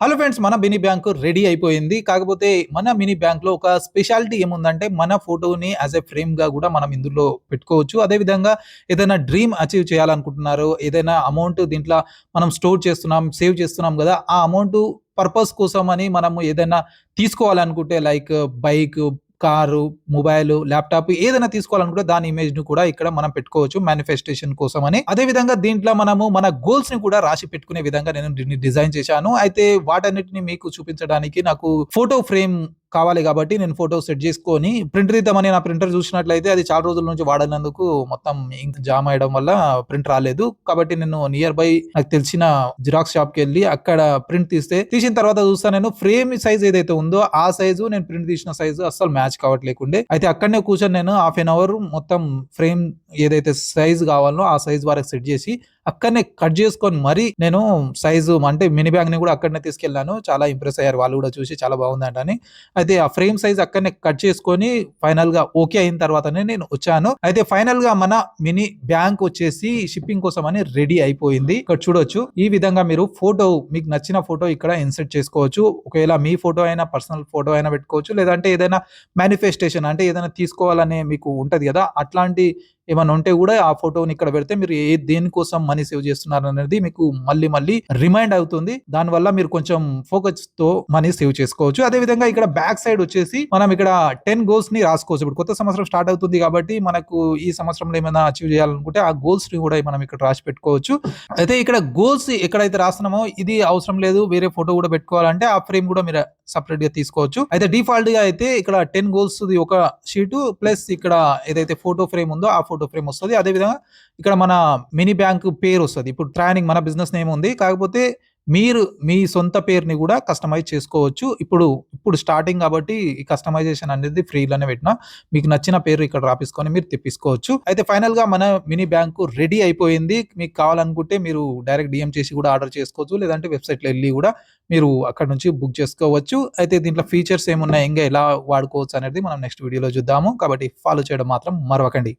Hello friends మన mini bank ready అయిపోయింది. కాకపోతే మన మినీ బ్యాంక్లో ఒక స్పెషాలిటీ ఏముందంటే మన ఫోటోని యాజ్ ఎ ఫ్రేమ్గా కూడా మనం ఇందులో పెట్టుకోవచ్చు. అదే విధంగా ఏదైనా డ్రీమ్ అచీవ్ చేయాలనుకుంటున్నారు ఏదైనా అమౌంట్ దీంట్లో మనం స్టోర్ చేస్తున్నాం సేవ్ చేస్తున్నాం కదా ఆ అమౌంట్ పర్పస్ కోసం అని మనము ఏదైనా తీసుకోవాలనుకుంటే like bike car mobile laptop ఏదైనా తీసుకోవాలనుకుంటే దాని ఇమేజ్ను కూడా ఇక్కడ మనం పెట్టుకోవచ్చు మేనిఫెస్టేషన్ కోసం అని అదే విధంగా దీంట్లో మనము మన గోల్స్ని కూడా రాసి పెట్టుకునే విధంగా నేను డిజైన్ చేశాను. అయితే వాటన్నిటిని మీకు చూపించడానికి నాకు ఫోటో ఫ్రేమ్ కావాలి కాబట్టి నేను ఫోటో సెట్ చేసుకొని ప్రింటర్ ఇద్దామని నా ప్రింటర్ చూసినట్లయితే అది చాలా రోజుల నుంచి వాడనందుకు మొత్తం ఇంక్ జామ్ అయ్యడం వల్ల ప్రింట్ రాలేదు. కాబట్టి నేను నియర్ బై నాకు తెలిసిన జిరాక్స్ షాప్కి వెళ్ళి అక్కడ ప్రింట్ తీస్తే తీసిన తర్వాత చూస్తా నేను ఫ్రేమ్ సైజ్ ఏదైతే ఉందో ఆ సైజు నేను ప్రింట్ తీసిన సైజు అస్సలు మ్యాచ్ కావట్లేకుండే. అయితే అక్కడనే కూర్చొని నేను హాఫ్ అన్ అవర్ మొత్తం ఫ్రేమ్ ఏదైతే సైజ్ కావాలో ఆ సైజ్ వరకు సెట్ చేసి అక్కడనే కట్ చేసుకొని మరి నేను సైజు అంటే మినీ బ్యాగ్ని కూడా అక్కడనే తీసుకెళ్ళాను. చాలా ఇంప్రెస్ అయ్యారు. వాళ్ళు కూడా చూసి చాలా బాగుందంట అని అయితే ఆ ఫ్రేమ్ సైజ్ అక్కడనే కట్ చేసుకొని ఫైనల్గా ఓకే అయిన తర్వాతనే నేను వచ్చాను. అయితే ఫైనల్గా మన మినీ బ్యాంక్ వచ్చేసి షిప్పింగ్ కోసం అని రెడీ అయిపోయింది. ఇక్కడ చూడొచ్చు. ఈ విధంగా మీరు ఫోటో మీకు నచ్చిన ఫోటో ఇక్కడ ఇన్సర్ట్ చేసుకోవచ్చు. ఒకవేళ మీ ఫోటో అయినా పర్సనల్ ఫోటో అయినా పెట్టుకోవచ్చు. లేదంటే ఏదైనా మేనిఫెస్టేషన్ అంటే ఏదైనా తీసుకోవాలనే మీకు ఉంటుంది కదా. అట్లాంటి ఏమైనా ఉంటే కూడా ఆ ఫోటోని ఇక్కడ పెడితే మీరు ఏ దేనికోసం మనీ సేవ్ చేస్తున్నారు అనేది మీకు మళ్ళీ మళ్ళీ రిమైండ్ అవుతుంది. దానివల్ల మీరు కొంచెం ఫోకస్తో మనీ సేవ్ చేసుకోవచ్చు. అదే విధంగా ఇక్కడ బ్యాక్ సైడ్ వచ్చేసి మనం ఇక్కడ టెన్ గోల్స్ని రాసుకోవచ్చు. ఇప్పుడు కొత్త సంవత్సరం స్టార్ట్ అవుతుంది కాబట్టి మనకు ఈ సంవత్సరంలో ఏమైనా అచీవ్ చేయాలనుకుంటే ఆ గోల్స్ని కూడా మనం ఇక్కడ రాసి పెట్టుకోవచ్చు. అయితే ఇక్కడ గోల్స్ ఎక్కడైతే రాస్తున్నామో ఇది అవసరం లేదు. వేరే ఫోటో కూడా పెట్టుకోవాలంటే ఆ ఫ్రేమ్ కూడా మీరు సపరేట్గా తీసుకోవచ్చు. అయితే డిఫాల్ట్గా అయితే ఇక్కడ టెన్ గోల్స్ ఒక షీటు ప్లస్ ఇక్కడ ఏదైతే ఫోటో ఫ్రేమ్ ఉందో ఆ ఫోటో ఫ్రేమ్ వస్తుంది. అదే విధంగా ఇక్కడ మన మినీ బ్యాంక్ పేరు వస్తుంది. ఇప్పుడు ట్రైనింగ్ మన బిజినెస్ నేమ్ ఉంది. కాకపోతే మీరు మీ సొంత పేరుని కూడా కస్టమైజ్ చేసుకోవచ్చు. ఇప్పుడు ఇప్పుడు స్టార్టింగ్ కాబట్టి ఈ కస్టమైజేషన్ అనేది ఫ్రీలోనే పెట్టిన మీకు నచ్చిన పేరు ఇక్కడ రాపించుకొని మీరు తెప్పించుకోవచ్చు అయితే ఫైనల్గా మన మినీ బ్యాంకు రెడీ అయిపోయింది. మీకు కావాలనుకుంటే మీరు డైరెక్ట్ డిఎం చేసి కూడా ఆర్డర్ చేసుకోవచ్చు. లేదంటే వెబ్సైట్లో వెళ్ళి కూడా మీరు అక్కడ నుంచి బుక్ చేసుకోవచ్చు. అయితే దీంట్లో ఫీచర్స్ ఏమున్నాయి? ఇంకా ఎలా వాడుకోవచ్చు అనేది మనం నెక్స్ట్ వీడియోలో చూద్దాము. కాబట్టి ఫాలో చేయడం మాత్రం మరవకండి.